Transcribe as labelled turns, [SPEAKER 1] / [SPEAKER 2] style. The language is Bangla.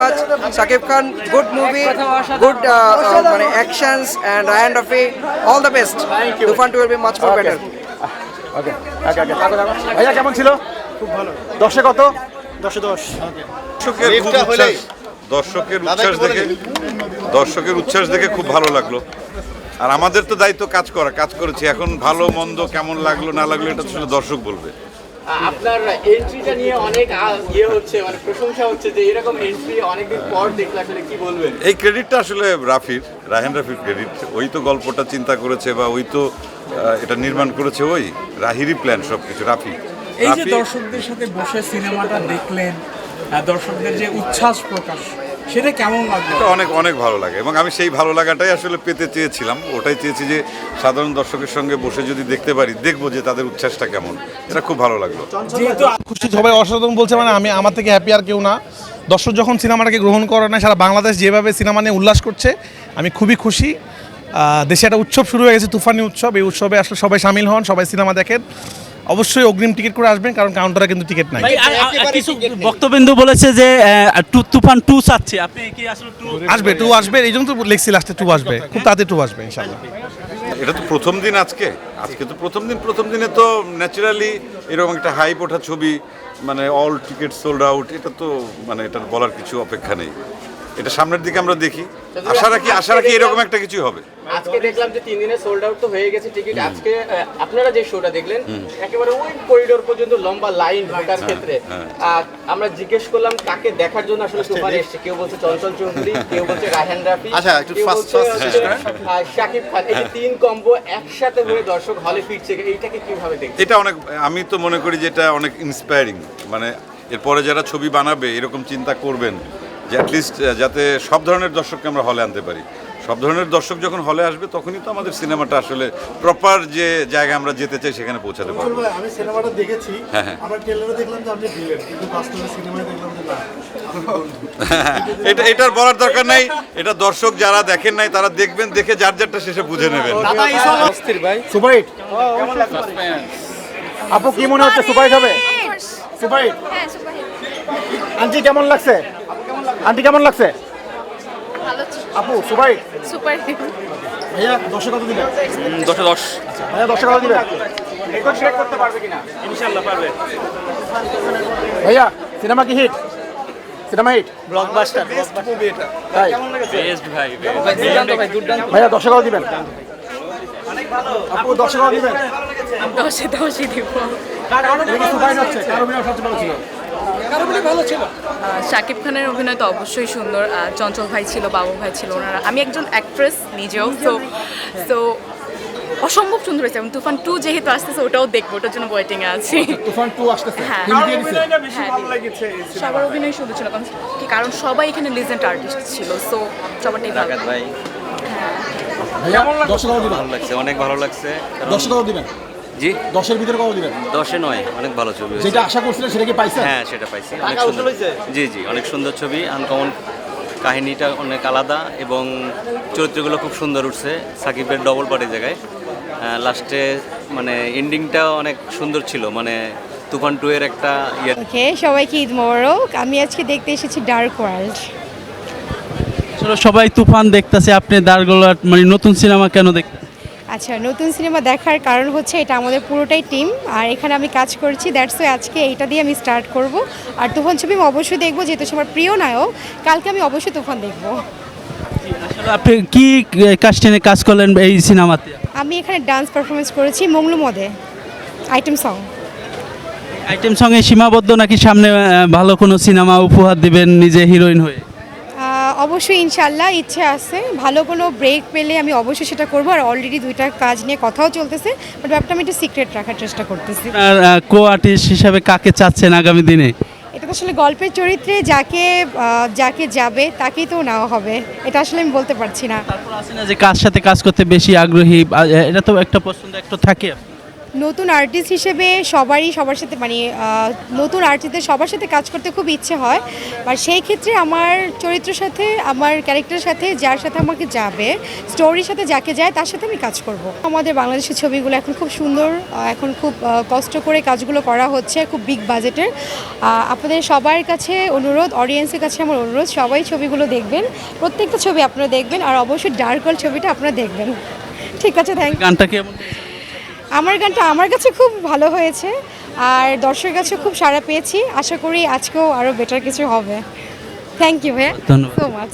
[SPEAKER 1] Shakib Khan, good movie, good uh, uh, মানে actions and Ryan Duffy, all the best. Tufan 2 will be much more better.
[SPEAKER 2] ওকে ওকে ওকে থাকো থাকো ভাইয়া কেমন ছিল? খুব ভালো। দশে কত? দশে দশ।
[SPEAKER 3] দর্শকের উচ্ছ্বাস। দর্শকের উচ্ছ্বাস দেখে দর্শকের উচ্ছ্বাস দেখে খুব ভালো লাগল। আর আমাদের তো দায়িত্ব কাজ করা কাজ করেছি। এখন ভালো মন্দ কেমন লাগল না লাগল এটা আসলে দর্শক বলবে।
[SPEAKER 4] আপনার এন্ট্রিটা নিয়ে অনেক ইয়ে হচ্ছে মানে প্রশংসা হচ্ছে যে এরকম এন্ট্রি অনেকদিন পর দেখলে আসলে কি বলবেন?
[SPEAKER 3] এই ক্রেডিটটা আসলে রাফির রাহেন রাফির ক্রেডিট ওই তো গল্পটা চিন্তা করেছে বা ওই তো এটা নির্মাণ করেছে ওই রাহিরই প্ল্যান সব কিছু রাফি।
[SPEAKER 5] এই যে
[SPEAKER 3] রাফি
[SPEAKER 5] দর্শকদের সাথে বসে সিনেমাটা দেখলেন দর্শকদের যে উচ্ছ্বাস প্রকাশ সেটা কেমন লাগল?
[SPEAKER 3] এটা অনেক অনেক ভালো লাগে এবং আমি সেই ভালো লাগাটাই আসলে পেতে চেয়েছিলাম। ওটাই চেয়েছি যে সাধারণ দর্শকের সঙ্গে বসে যদি দেখতে পারি দেখব যে তাদের উচ্ছ্বাসটা কেমন। এটা খুব ভালো লাগল।
[SPEAKER 5] যেহেতু
[SPEAKER 6] খুশি সবাই অসাধারণ বলছে মানে আমি আমার থেকে হ্যাপি আর কেউ না। দর্শক যখন সিনেমাটাকে গ্রহণ করে না সারা বাংলাদেশ যেভাবে সিনেমা নিয়ে উল্লাস করছে আমি খুবই খুশি। আহ, দেশে একটা উৎসব শুরু হয়ে গেছে তুফানি উৎসব। এই উৎসবে আসলে সবাই সামিল হন সবাই সিনেমা দেখেন। অবশ্যই অগ্রিম টিকিট করে আসবেন কারণ কাউন্টারে কিন্তু টিকিট নাই।
[SPEAKER 7] কিছু বক্তবিন্দু বলেছে যে টু- তুফান টু চাচ্ছে। আপনি কি আসলে টু
[SPEAKER 6] আসবে টু আসবে এই জন্য তো লিখছি লাস্টে টু আসবে। খুব তাড়াতাড়ি টু আসবে ইনশাল্লাহ
[SPEAKER 3] এটা তো প্রথম দিন আজকে। আজকে তো প্রথম দিন প্রথম দিনে তো ন্যাচারালি এরকম একটা হাইপ ওঠা ছবি মানে অল টিকিট সোল্ড আউট এটা তো মানে এটা বলার কিছু অপেক্ষা নেই। এটা সামনের দিকে আমরা দেখি। আশা রাখি আশা রাখি এরকম একটা কিছু হবে।
[SPEAKER 4] আজকে দেখলাম যে তিন দিনে সোল্ড আউট তো হয়ে গেছে টিকিট আজকে আপনারা যে শোটা দেখলেন একেবারে ওই করিডোর পর্যন্ত লম্বা লাইন ঢোকার ক্ষেত্রে। আর আমরা জিজ্ঞেস করলাম কাকে দেখার জন্য আসলে তুফান এসছে? কেউ বলছে চঞ্চল চৌধুরী কেউ বলছে রায়হান রাফি
[SPEAKER 2] আচ্ছা, একটু fast
[SPEAKER 4] হচ্ছে, শাকিব খান। এই তিন কম্বো একসাথে হয়ে দর্শক হলে ফিরছে এইটাকে কীভাবে দেখছেন?
[SPEAKER 3] এটা অনেক আমি তো মনে করি যে এটা অনেক ইন্সপায়ারিং মানে এরপরে যারা ছবি বানাবে এরকম চিন্তা করবেন যে অ্যাটলিস্ট যাতে সব ধরনের দর্শককে আমরা হলে আনতে পারি। সব ধরনের দর্শক যখন হলে আসবে তখনই তো আমাদের সিনেমাটা আসলে প্রপার যে জায়গায় আমরা যেতে চাই সেখানে পৌঁছাতে পারব।
[SPEAKER 8] ভাই, আমি সিনেমাটা দেখেছি।
[SPEAKER 3] হ্যাঁ, হ্যাঁ।
[SPEAKER 8] আমরা ট্রেলারে দেখলাম যে আপনি ভিলেন কিন্তু বাস্তবে সিনেমায় দেখলাম যে না।
[SPEAKER 3] এটা এটার বলার দরকার নাই। এটা দর্শক যারা দেখেন নাই তারা দেখবেন দেখে যার যারটা শেষে বুঝে নেবেন।
[SPEAKER 2] সুপার হিট আপু কি মনে হচ্ছে সুপার হিট হবে? সুপার হিট
[SPEAKER 9] হ্যাঁ সুপারহিট
[SPEAKER 2] আন্টি কেমন লাগছে? আন্টি কেমন লাগছে? আপু সুপার ভাইয়া দশে কত দিবেন?
[SPEAKER 7] দশে দশ।
[SPEAKER 2] ভাইয়া দশে কত দিবেন?
[SPEAKER 4] করতে পারবে কিনা?
[SPEAKER 7] ইনশাল্লাহ পারবে।
[SPEAKER 2] ভাইয়া সিনেমা কি hit cinema hit
[SPEAKER 5] blockbuster movie এটা।
[SPEAKER 2] তাই
[SPEAKER 7] বেস্ট ভাই
[SPEAKER 2] ভাইয়া দশে কত দিবেন? আপু দশে কত দিবেন?
[SPEAKER 9] দশে দশে দিব।
[SPEAKER 2] সুপার হচ্ছে কারও সবচেয়ে ভালো ছিল?
[SPEAKER 9] শাকিব খানের অভিনয় তো অবশ্যই সুন্দর। চঞ্চল ভাই ছিল বাবু ভাই ছিল ওনারা আমি একজন অ্যাক্ট্রেস নিজেও তো তো অসম্ভব সুন্দর হয়েছে। এবং তুফান টু যেহেতু আসতেছে ওটাও দেখব ওটার জন্য ওয়েটিং এ আছি।
[SPEAKER 2] তুফান টু আসতেছে।
[SPEAKER 9] হ্যাঁ হ্যাঁ, সবার অভিনয় সুন্দর ছিল কারণ কি কারণ সবাই এখানে লিজেন্ড আর্টিস্ট ছিল সো সবারটাই ভালো।
[SPEAKER 7] ভাই।
[SPEAKER 2] ভাইয়া দশে
[SPEAKER 7] ভালো লাগছে অনেক ভালো লাগছে
[SPEAKER 2] দিবেন?
[SPEAKER 7] জি।
[SPEAKER 2] দশের ভিতরে কত দিবেন?
[SPEAKER 7] দশে নয় অনেক ভালো ছবি
[SPEAKER 2] যেটা আশা করছিলেন সেটা কি পাইছেন?
[SPEAKER 7] হ্যাঁ সেটা পাইছি। অনেক সুন্দর। জি জি অনেক সুন্দর ছবি। আনকমন কাহিনীটা অনেক আলাদা এবং চরিত্রগুলো খুব সুন্দর উঠছে। সাকিবের ডবল পার্টি জায়গায়। লাস্টে মানে এন্ডিংটা অনেক সুন্দর ছিল। মানে তুফান টু এর একটা ইয়ে।
[SPEAKER 10] ওকে সবাইকে ঈদ মোবারক। আমি আজকে দেখতে এসেছি ডার্ক ওয়ার্ল্ড
[SPEAKER 7] সবাই তুফান দেখতেছে। আপনি দারগোলা মানে নতুন সিনেমা কেন দেখতে
[SPEAKER 10] আচ্ছা নতুন সিনেমা দেখার কারণ হচ্ছে এটা আমাদের পুরোটাই টিম আর এখানে আমি কাজ করছি দ্যাটস ওয়াই আজকে এইটা দিয়ে আমি স্টার্ট করব। আর তুফান ছবি আমি অবশ্যই দেখব যেহেতু সে আমার প্রিয় নায়ক কালকে আমি অবশ্যই তুফান দেখব।
[SPEAKER 7] আপনি কি কাস্টিংয়ে কাজ করলেন এই সিনেমাতে?
[SPEAKER 10] আমি এখানে ডান্স পারফরমেন্স করেছি মংলু মদে আইটেম সং
[SPEAKER 7] আইটেম সঙ্গে সীমাবদ্ধ নাকি সামনে ভালো কোনো সিনেমা উপহার দিবেন নিজে হিরোইন হয়ে?
[SPEAKER 10] অবশ্যই ইনশাল্লাহ ইচ্ছে আছে। ভালো কোনো ব্রেক পেলে আমি অবশ্যই সেটা করব। আর অলরেডি দুইটা কাজ নিয়ে কথাও চলতেছে। বাট ব্যাপারটা আমি একটু সিক্রেট রাখার চেষ্টা করতেছি।
[SPEAKER 7] আর কো আর্টিস্ট হিসাবে কাকে চাচ্ছেন আগামী দিনে?
[SPEAKER 10] এটা তো আসলে গল্পের চরিত্রে যাকে যাকে যাবে তাকেই তো নেওয়া হবে। এটা আসলে আমি বলতে পারছি না।
[SPEAKER 7] তারপর আছে না যে কার সাথে কাজ করতে বেশি আগ্রহী? এটা তো একটা পছন্দ একটা থাকে।
[SPEAKER 10] নতুন আর্টিস্ট হিসেবে সবারই সবার সাথে মানে নতুন আর্টিস্টদের সবার সাথে কাজ করতে খুব ইচ্ছে হয়। আর সেই ক্ষেত্রে আমার চরিত্রের সাথে, আমার ক্যারেক্টারের সাথে, যার সাথে আমাকে যাবে স্টোরির সাথে যাকে যায়, তার সাথে আমি কাজ করব। আমাদের বাংলাদেশের ছবিগুলো এখন খুব সুন্দর এখন খুব কষ্ট করে কাজগুলো করা হচ্ছে, খুব বিগ বাজেটের আপনাদের সবার কাছে অনুরোধ অডিয়েন্সের কাছে আমার অনুরোধ, সবাই ছবিগুলো দেখবেন, প্রত্যেকটা ছবি আপনারা দেখবেন, আর অবশ্যই ডার্ক হল ছবিটা আপনারা দেখবেন। ঠিক আছে থ্যাংক
[SPEAKER 11] গানটা কেমন
[SPEAKER 10] আমার গানটা আমার কাছে খুব ভালো হয়েছে আর দর্শকের কাছে খুব সাড়া পেয়েছি। আশা করি আজকেও আরও বেটার কিছু হবে। থ্যাংক ইউ ভাইয়া।
[SPEAKER 11] ধন্যবাদ।
[SPEAKER 10] So much